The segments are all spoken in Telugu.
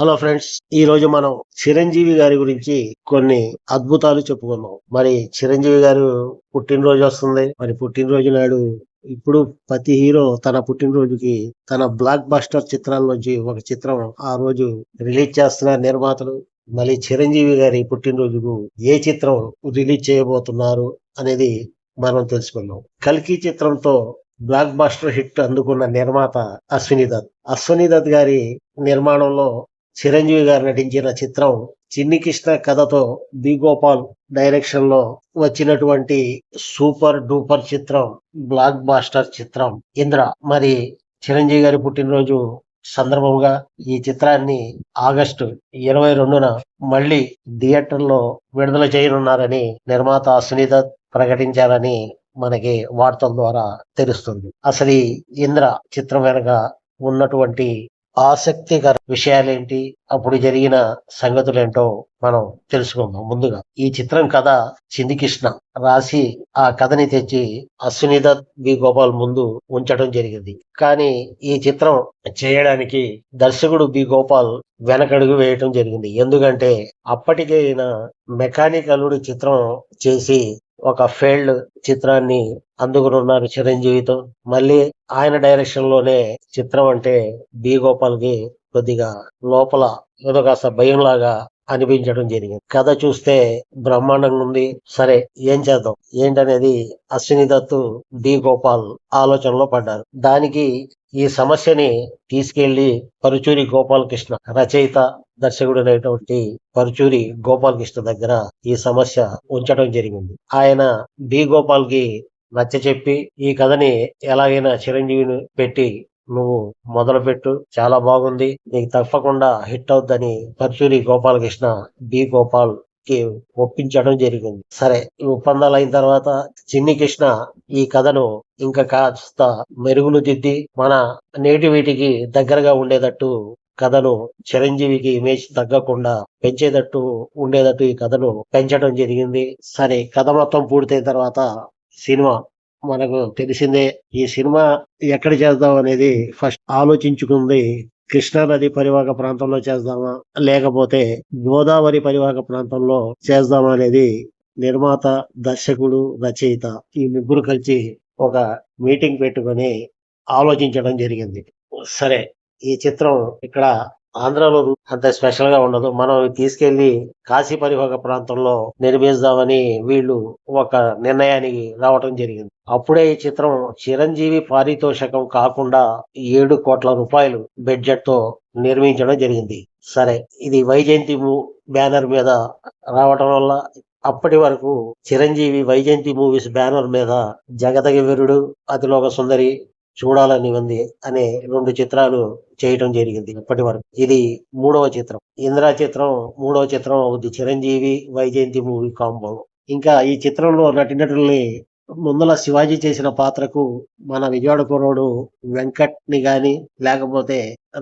హలో ఫ్రెండ్స్ ఈ రోజు మనం చిరంజీవి గారి గురించి కొన్ని అద్భుతాలు చెప్పుకున్నాం మరి చిరంజీవి గారు పుట్టినరోజు వస్తుంది. మరి పుట్టినరోజు నాడు ఇప్పుడు ప్రతి హీరో తన పుట్టినరోజుకి తన బ్లాక్ బస్టర్ నుంచి ఒక చిత్రం ఆ రోజు రిలీజ్ చేస్తున్న నిర్మాతలు మళ్ళీ చిరంజీవి గారి పుట్టినరోజుకు ఏ చిత్రం రిలీజ్ చేయబోతున్నారు అనేది మనం తెలుసుకున్నాం కల్కి చిత్రంతో బ్లాక్ బాస్టర్ హిట్ అందుకున్న నిర్మాత అశ్విని దత్. అశ్విని దత్ గారి నిర్మాణంలో చిరంజీవి గారు నటించిన చిత్రం చిన్ని కృష్ణ కథతో బి గోపాల్ డైరెక్షన్లో వచ్చినటువంటి సూపర్ డూపర్ చిత్రం బ్లాక్ బాస్టర్ చిత్రం. ఇంద్ర మరి చిరంజీవి గారి పుట్టినరోజు సందర్భంగా ఈ చిత్రాన్ని ఆగస్టు ఇరవై రెండున మళ్ళీ థియేటర్లో విడుదల చేయనున్నారని నిర్మాత సునీత ప్రకటించారని మనకి వార్తల ద్వారా తెలుస్తుంది. అసలు ఈ ఇంద్ర చిత్రం వెనక ఉన్నటువంటి ఆసక్తికర విషయాలేంటి? అప్పుడు జరిగిన సంగతులేంటో మనం తెలుసుకుందాం. ముందుగా ఈ చిత్రం కథ చిందికృష్ణ రాసి ఆ కథని తెచ్చి అశ్విని బి గోపాల్ ముందు ఉంచడం జరిగింది. కానీ ఈ చిత్రం చేయడానికి దర్శకుడు బి గోపాల్ వెనకడుగు వేయటం జరిగింది. ఎందుకంటే అప్పటికే ఈయన మెకానిక్ అల్లుడు చిత్రం చేసి ఒక ఫెయిల్డ్ చిత్రాన్ని అందుకునున్నారు చిరంజీవితో. మళ్ళీ ఆయన డైరెక్షన్లోనే చిత్రం అంటే బి గోపాల్కి కొద్దిగా లోపల ఏదో కాస్త భయం లాగా అనిపించడం జరిగింది. కథ చూస్తే బ్రహ్మాండంగా ఉంది. సరే ఏం చేద్దాం? ఏంటనేది అశ్విని దత్తు డి గోపాల్ ఆలోచనలో పడ్డారు. దానికి ఈ సమస్యని తీసుకెళ్ళి పరుచూరి గోపాలకృష్ణ రచయిత దర్శకుడు అనేటువంటి పరుచూరి గోపాలకృష్ణ దగ్గర ఈ సమస్య ఉంచడం జరిగింది. ఆయన బి. గోపాల్కి నచ్చ చెప్పి ఈ కథని ఎలాగైనా చిరంజీవిని పెట్టి నువ్వు మొదలుపెట్టు చాలా బాగుంది నీకు తప్పకుండా హిట్ అవుద్దని పరుచూరి గోపాలకృష్ణ బి. గోపాల్ కి ఒప్పించడం జరిగింది. సరే ఈ ఒప్పందాలు అయిన తర్వాత చిన్ని కృష్ణ ఈ కథను ఇంకా కాస్త మెరుగులు దిద్ది మన నేటివిటికి దగ్గరగా ఉండేటట్టు కథను చిరంజీవికి ఇమేజ్ తగ్గకుండా పెంచేటట్టు ఉండేటట్టు ఈ కథను పెంచడం జరిగింది. సరే కథ మొత్తం పూర్తయిన తర్వాత సినిమా మనకు తెలిసిందే ఈ సినిమా ఎక్కడ చేద్దాం అనేది ఫస్ట్ ఆలోచించుకుంది కృష్ణా నది పరివాహక ప్రాంతంలో చేద్దామా లేకపోతే గోదావరి పరివాహక ప్రాంతంలో చేద్దామా అనేది నిర్మాత దర్శకుడు రచయిత ఈ ముగ్గురు కలిసి ఒక మీటింగ్ పెట్టుకొని ఆలోచించడం జరిగింది. సరే ఈ చిత్రం ఇక్కడ ఆంధ్రాలో అంత స్పెషల్గా ఉండదు. మనం తీసుకెళ్ళి కాశీ పరివాహక ప్రాంతంలో నిర్మిస్తామని వీళ్ళు ఒక నిర్ణయానికి రావటం జరిగింది. అప్పుడే ఈ చిత్రం చిరంజీవి పారితోషకం కాకుండా ఏడు కోట్ల రూపాయలు బడ్జెట్తో నిర్మించడం జరిగింది. సరే ఇది వైజయంతి బ్యానర్ మీద రావటం వల్ల అప్పటి వరకు చిరంజీవి వైజయంతి మూవీస్ బ్యానర్ మీద జగదగ వీరుడు అతిలోక సుందరి చూడాలని ఉంది అనే రెండు చిత్రాలు చేయటం జరిగింది ఇప్పటి వరకు. ఇది మూడవ చిత్రం. ఇందిరా చిత్రం మూడవ చిత్రం అవుద్ది. Chiranjeevi Vyjayanthi movie combo. ఇంకా ఈ చిత్రంలో నటినటుల్ని ముందల శివాజీ చేసిన పాత్రకు మన విజయవాడ కుర్రోడు వెంకట్ని గాని లేకపోతే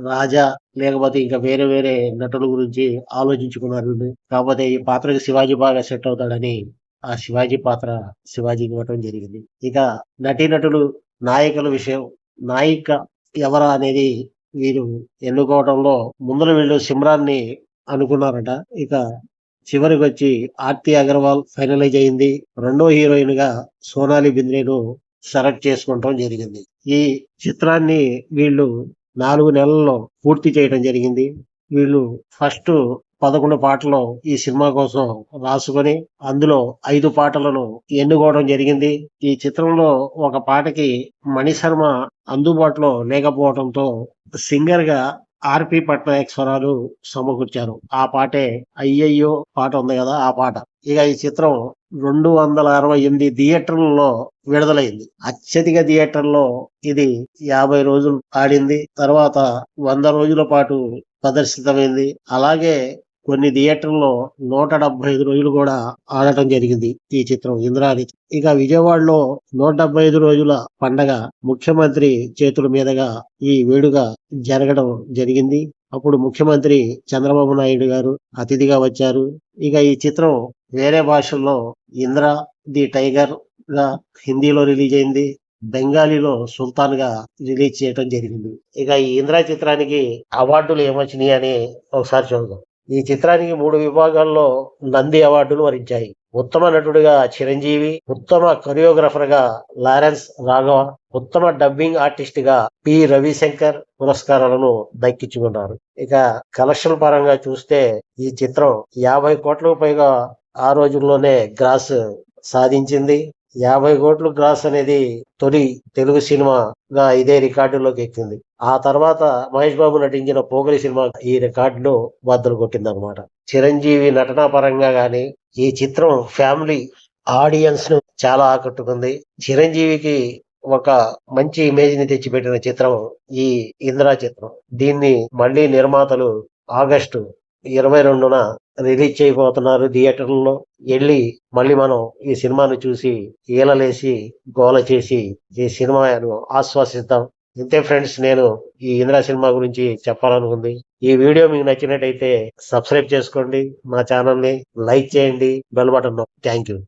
రాజా లేకపోతే ఇంకా వేరే వేరే నటుల గురించి ఆలోచించుకున్నారు. కాకపోతే ఈ పాత్రకు శివాజీ బాగా సెట్ అవుతాడని ఆ శివాజీ పాత్ర శివాజీకి ఇవ్వటం జరిగింది. ఇక నటీనటులు నాయకుల విషయం నాయిక ఎవరా అనేది వీరు ఎన్నుకోవడంలో ముందర వీళ్ళు సిమ్రాన్ని అనుకున్నారట. ఇక చివరికి వచ్చి ఆర్తి అగర్వాల్ ఫైనలైజ్ అయింది. రెండో హీరోయిన్గా సోనాలి బింద్రేను సెలెక్ట్ చేసుకోవటం జరిగింది. ఈ చిత్రాన్ని వీళ్ళు నాలుగు నెలల్లో పూర్తి చేయడం జరిగింది. వీళ్ళు ఫస్ట్ పదకొండు పాటలు ఈ సినిమా కోసం రాసుకొని అందులో ఐదు పాటలను ఎన్నుకోవడం జరిగింది. ఈ చిత్రంలో ఒక పాటకి మణిశర్మ అందుబాటులో లేకపోవడంతో సింగర్గా ఆర్పి పట్నాయక్ స్వరాలు సమకూర్చారు. ఆ పాటే అయ్యయ్యో పాట ఉంది కదా ఆ పాట. ఇక ఈ చిత్రం రెండు వందల అరవై ఎనిమిది థియేటర్లలో విడుదలైంది. అత్యధిక థియేటర్లో ఇది యాభై రోజులు ఆడింది. తర్వాత వంద రోజుల పాటు ప్రదర్శితమైంది. అలాగే కొన్ని థియేటర్లో నూట డెబ్బై ఐదు రోజులు కూడా ఆడటం జరిగింది ఈ చిత్రం ఇంద్రాని ఇక విజయవాడలో నూట డెబ్బై ఐదు రోజుల పండగ ముఖ్యమంత్రి చేతుల మీదుగా ఈ వేడుక జరగడం జరిగింది. అప్పుడు ముఖ్యమంత్రి చంద్రబాబు నాయుడు గారు అతిథిగా వచ్చారు. ఇక ఈ చిత్రం వేరే భాషల్లో ఇంద్ర ది టైగర్గా హిందీలో రిలీజ్ అయింది. బెంగాలీలో సుల్తాన్గా రిలీజ్ చేయడం జరిగింది. ఇక ఈ ఇంద్ర చిత్రానికి అవార్డులు ఏమొచ్చినాయి అని ఒకసారి చూద్దాం. ఈ చిత్రానికి మూడు విభాగాల్లో నంది అవార్డులు వరించాయి. ఉత్తమ నటుడిగా చిరంజీవి ఉత్తమ కొరియోగ్రఫర్గా లారెన్స్ రాఘవ ఉత్తమ డబ్బింగ్ ఆర్టిస్ట్గా పి. రవిశంకర్ పురస్కారాలను దక్కించుకున్నారు. ఇక కలెక్షన్ పరంగా చూస్తే ఈ చిత్రం యాభై కోట్లకు పైగా ఆ రోజుల్లోనే గ్రాస్ సాధించింది. యాభై కోట్లు గ్రాస్ అనేది తొలి తెలుగు సినిమాగా ఇదే రికార్డులోకి ఎక్కింది. ఆ తర్వాత మహేష్ బాబు నటించిన పోగలి సినిమా ఈ రికార్డును బద్దలు కొట్టింది అనమాట చిరంజీవి నటనా పరంగా కానీ ఈ చిత్రం ఫ్యామిలీ ఆడియన్స్ను చాలా ఆకట్టుకుంది. చిరంజీవికి ఒక మంచి ఇమేజ్ని తెచ్చిపెట్టిన చిత్రం ఈ ఇందిరా చిత్రం. దీన్ని మళ్ళీ నిర్మాతలు ఆగస్టు ఇరవై రెండున రిలీజ్ చేయబోతున్నారు థియేటర్లలో. వెళ్ళి మళ్ళీ మనం ఈ సినిమాను చూసి ఈలలేసి గోల చేసి ఈ సినిమాను ఆస్వాదిద్దాం ఇంతే ఫ్రెండ్స్ నేను ఈ ఇందిరా సినిమా గురించి చెప్పాలనుకుంది. ఈ వీడియో మీకు నచ్చినట్టయితే సబ్స్క్రైబ్ చేసుకోండి. మా ఛానల్ని లైక్ చేయండి. Bell button thank you.